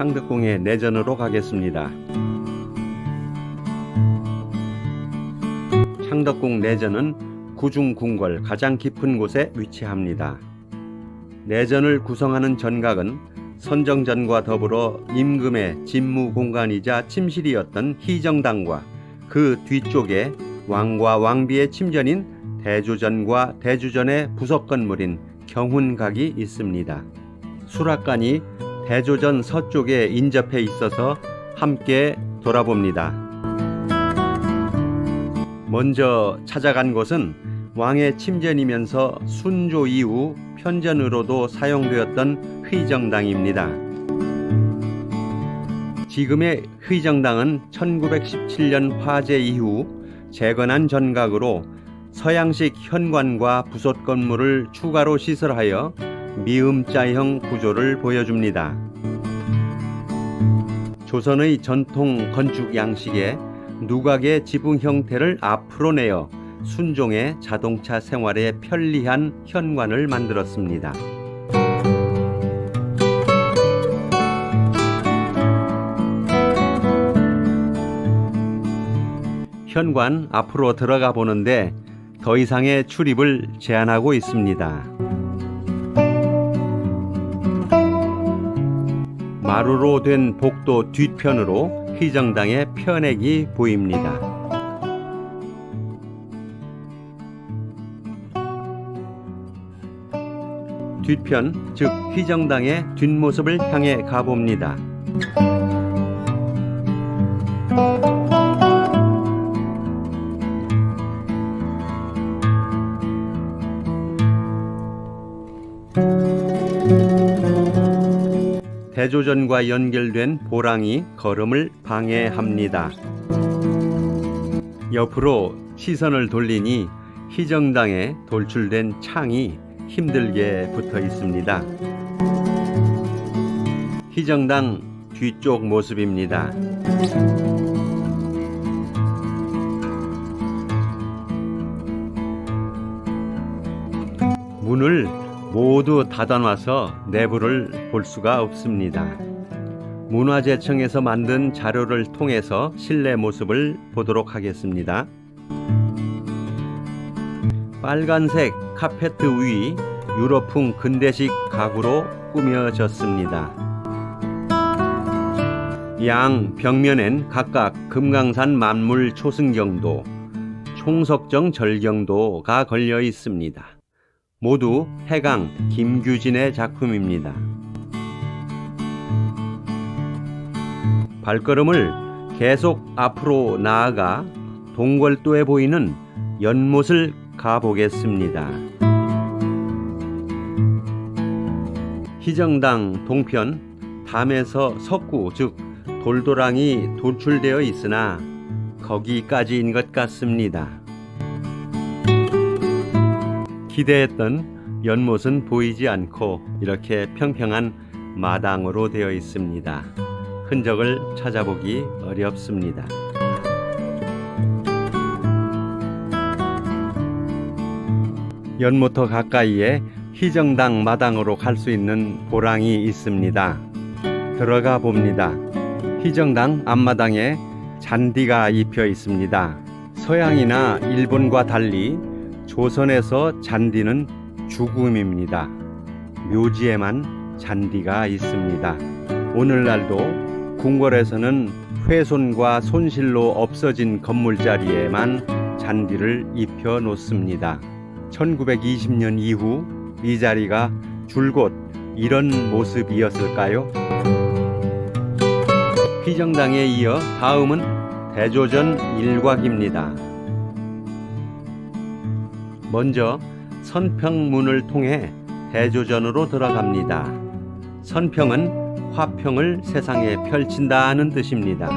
창덕궁의 내전으로 가겠습니다. 창덕궁 내전은 구중궁궐 가장 깊은 곳에 위치합니다. 내전을 구성하는 전각은 선정전과 더불어 임금의 집무 공간이자 침실이었던 희정당과 그 뒤쪽에 왕과 왕비의 침전인 대조전과 대주전의 부속 건물인 경훈각이 있습니다. 수락관이 대조전 서쪽에 인접해 있어서 함께 돌아봅니다. 먼저 찾아간 곳은 왕의 침전이면서 순조 이후 편전으로도 사용되었던 휘정당입니다. 지금의 휘정당은 1917년 화재 이후 재건한 전각으로 서양식 현관과 부속 건물을 추가로 시설하여 미음자형 구조를 보여줍니다. 조선의 전통 건축 양식에 누각의 지붕 형태를 앞으로 내어 순종의 자동차 생활에 편리한 현관을 만들었습니다. 현관 앞으로 들어가 보는데 더 이상의 출입을 제한하고 있습니다. 마루로 된 복도 뒤편으로 휘정당의 편액이 보입니다. 뒤편, 즉 휘정당의 뒷모습을 향해 가봅니다. 대조전과 연결된 보랑이 걸음을 방해합니다. 옆으로 시선을 돌리니 희정당에 돌출된 창이 힘들게 붙어 있습니다. 희정당 뒤쪽 모습입니다. 문을 모두 닫아놔서 내부를 볼 수가 없습니다. 문화재청에서 만든 자료를 통해서 실내 모습을 보도록 하겠습니다. 빨간색 카페트 위 유럽풍 근대식 가구로 꾸며졌습니다. 양 벽면엔 각각 금강산 만물 초승경도, 총석정 절경도가 걸려 있습니다. 모두 해강 김규진의 작품입니다. 발걸음을 계속 앞으로 나아가 동궐도에 보이는 연못을 가보겠습니다. 희정당 동편 담에서 석구 즉 돌도랑이 돌출되어 있으나 거기까지인 것 같습니다. 기대했던 연못은 보이지 않고 이렇게 평평한 마당으로 되어 있습니다. 흔적을 찾아보기 어렵습니다. 연못터 가까이에 희정당 마당으로 갈 수 있는 보랑이 있습니다. 들어가 봅니다. 희정당 앞마당에 잔디가 입혀 있습니다. 서양이나 일본과 달리 조선에서 잔디는 죽음입니다. 묘지에만 잔디가 있습니다. 오늘날도 궁궐에서는 훼손과 손실로 없어진 건물 자리에만 잔디를 입혀 놓습니다. 1920년 이후 이 자리가 줄곧 이런 모습이었을까요? 휘정당에 이어 다음은 대조전 일곽입니다. 먼저 선평문을 통해 대조전으로 들어갑니다. 선평은 화평을 세상에 펼친다는 뜻입니다.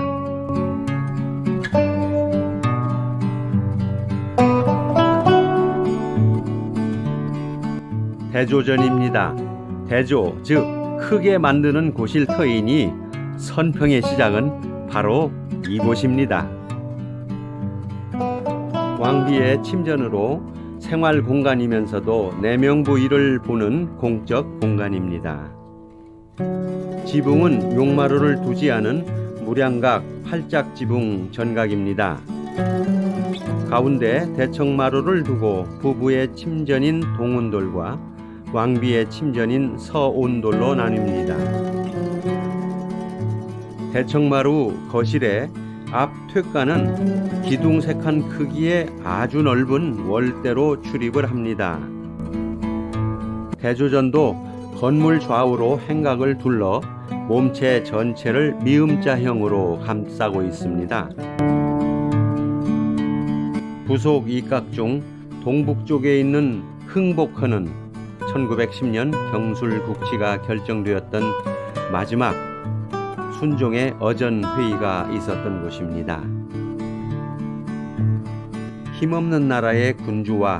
대조전입니다. 대조, 즉 크게 만드는 곳일 터이니 선평의 시작은 바로 이곳입니다. 왕비의 침전으로 생활 공간이면서도 내명부 일을 보는 공적 공간입니다. 지붕은 용마루를 두지 않은 무량각 팔짝 지붕 전각입니다. 가운데 대청마루를 두고 부부의 침전인 동운돌과 왕비의 침전인 서온돌로 나뉩니다. 대청마루 거실에 앞 퇴가는 기둥색한 크기의 아주 넓은 월대로 출입을 합니다. 대조전도 건물 좌우로 행각을 둘러 몸체 전체를 미음자형으로 감싸고 있습니다. 부속 이각 중 동북쪽에 있는 흥복헌은 1910년 경술 국치가 결정되었던 마지막 순종의 어전 회의가 있었던 곳입니다. 힘없는 나라의 군주와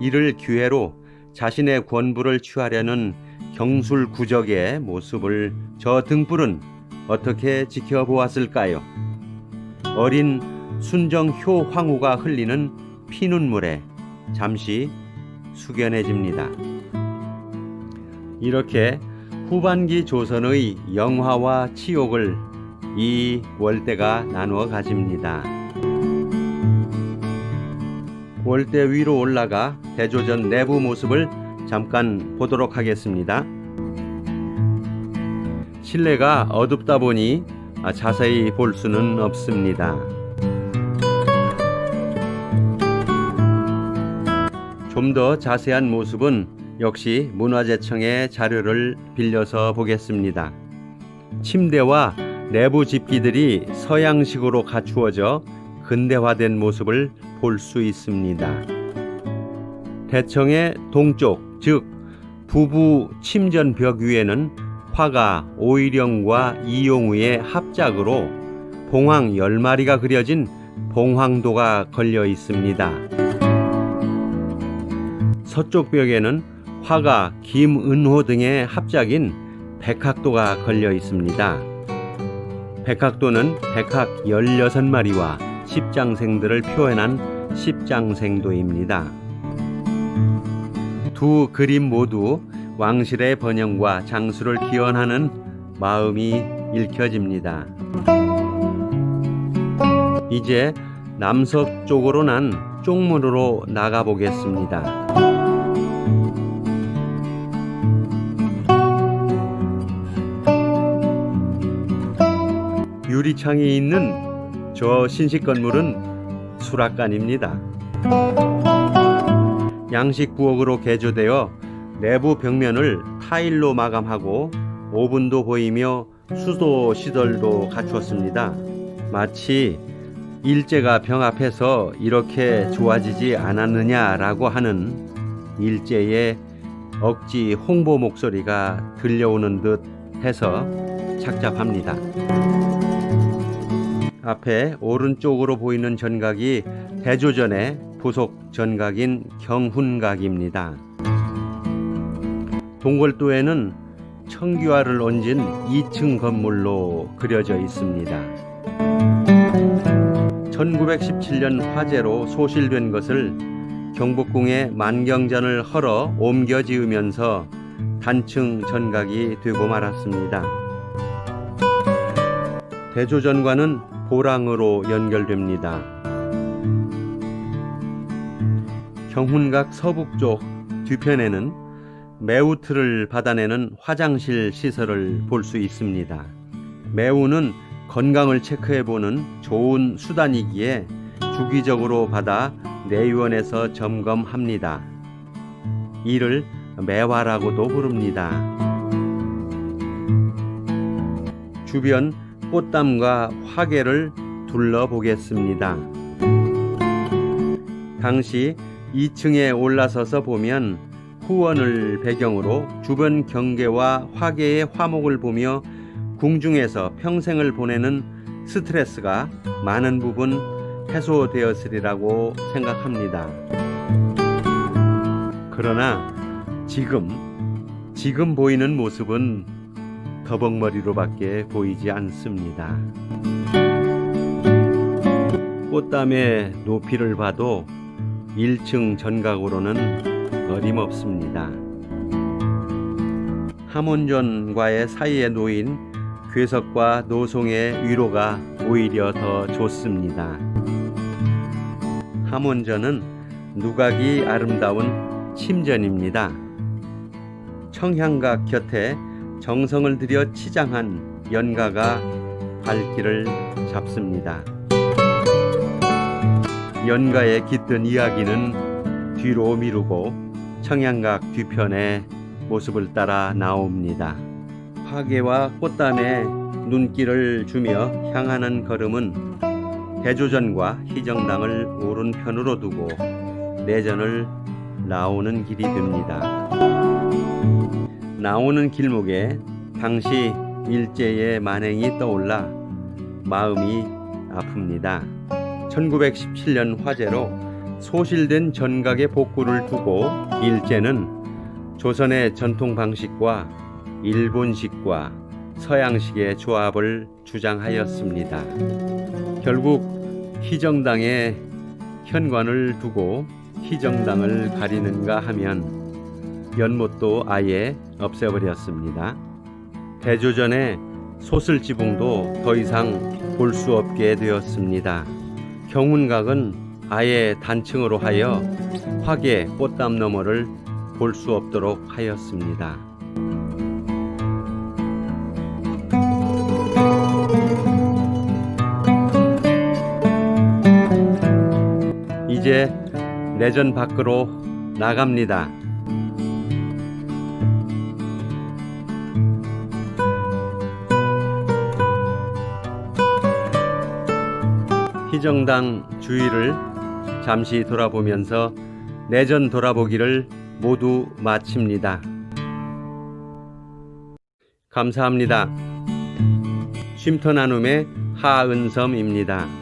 이를 기회로 자신의 권부를 취하려는 경술 구적의 모습을 저 등불은 어떻게 지켜보았을까요? 어린 순정효 황후가 흘리는 피눈물에 잠시 숙연해집니다. 이렇게 후반기 조선의 영화와 치욕을 이 월대가 나누어 가집니다. 월대 위로 올라가 대조전 내부 모습을 잠깐 보도록 하겠습니다. 실내가 어둡다 보니 자세히 볼 수는 없습니다. 좀 더 자세한 모습은 역시 문화재청의 자료를 빌려서 보겠습니다. 침대와 내부 집기들이 서양식으로 갖추어져 근대화된 모습을 볼 수 있습니다. 대청의 동쪽, 즉 부부 침전 벽 위에는 화가 오일영과 이용우의 합작으로 봉황 10마리가 그려진 봉황도가 걸려 있습니다. 서쪽 벽에는 화가 김은호 등의 합작인 백학도가 걸려 있습니다. 백학도는 백학 16마리와 십장생들을 표현한 십장생도입니다. 두 그림 모두 왕실의 번영과 장수를 기원하는 마음이 읽혀집니다. 이제 남서쪽으로 난 쪽문으로 나가 보겠습니다. 유리창이 있는 저 신식 건물은 수락관입니다. 양식 부엌으로 개조되어 내부 벽면을 타일로 마감하고 오븐도 보이며 수도 시설도 갖추었습니다. 마치 일제가 병합해서 이렇게 좋아지지 않았느냐라고 하는 일제의 억지 홍보 목소리가 들려오는 듯 해서 착잡합니다. 앞에 오른쪽으로 보이는 전각이 대조전의 부속 전각인 경훈각입니다. 동골도에는 청규화를 얹은 2층 건물로 그려져 있습니다. 1917년 화재로 소실된 것을 경복궁에 만경전을 헐어 옮겨 지으면서 단층 전각이 되고 말았습니다. 대조전과는 보랑으로 연결됩니다. 경훈각 서북쪽 뒤편에는 매우틀을 받아내는 화장실 시설을 볼 수 있습니다. 매우는 건강을 체크해보는 좋은 수단이기에 주기적으로 받아 내의원에서 점검합니다. 이를 매화라고도 부릅니다. 주변 꽃담과 화계를 둘러보겠습니다. 당시 2층에 올라서서 보면 후원을 배경으로 주변 경계와 화계의 화목을 보며 궁중에서 평생을 보내는 스트레스가 많은 부분 해소되었으리라고 생각합니다. 그러나 지금, 지금 보이는 모습은 더벅머리로밖에 보이지 않습니다. 꽃담의 높이를 봐도 1층 전각으로는 어림없습니다. 함원전과의 사이에 놓인 괴석과 노송의 위로가 오히려 더 좋습니다. 함원전은 누각이 아름다운 침전입니다. 청향각 곁에 정성을 들여 치장한 연가가 발길을 잡습니다. 연가의 깃든 이야기는 뒤로 미루고 청양각 뒤편의 모습을 따라 나옵니다. 화계와 꽃담에 눈길을 주며 향하는 걸음은 대조전과 희정당을 오른편으로 두고 내전을 나오는 길이 됩니다. 나오는 길목에 당시 일제의 만행이 떠올라 마음이 아픕니다. 1917년 화재로 소실된 전각의 복구를 두고 일제는 조선의 전통 방식과 일본식과 서양식의 조합을 주장하였습니다. 결국 희정당의 현관을 두고 희정당을 가리는가 하면 연못도 아예 없애버렸습니다. 대조전의 소슬 지붕도 더 이상 볼 수 없게 되었습니다. 경운각은 아예 단층으로 하여 화계 꽃담 너머를 볼 수 없도록 하였습니다. 이제 내전 밖으로 나갑니다. 희정당 주위를 잠시 돌아보면서 내전 돌아보기를 모두 마칩니다. 감사합니다. 쉼터 나눔의 하은섬입니다.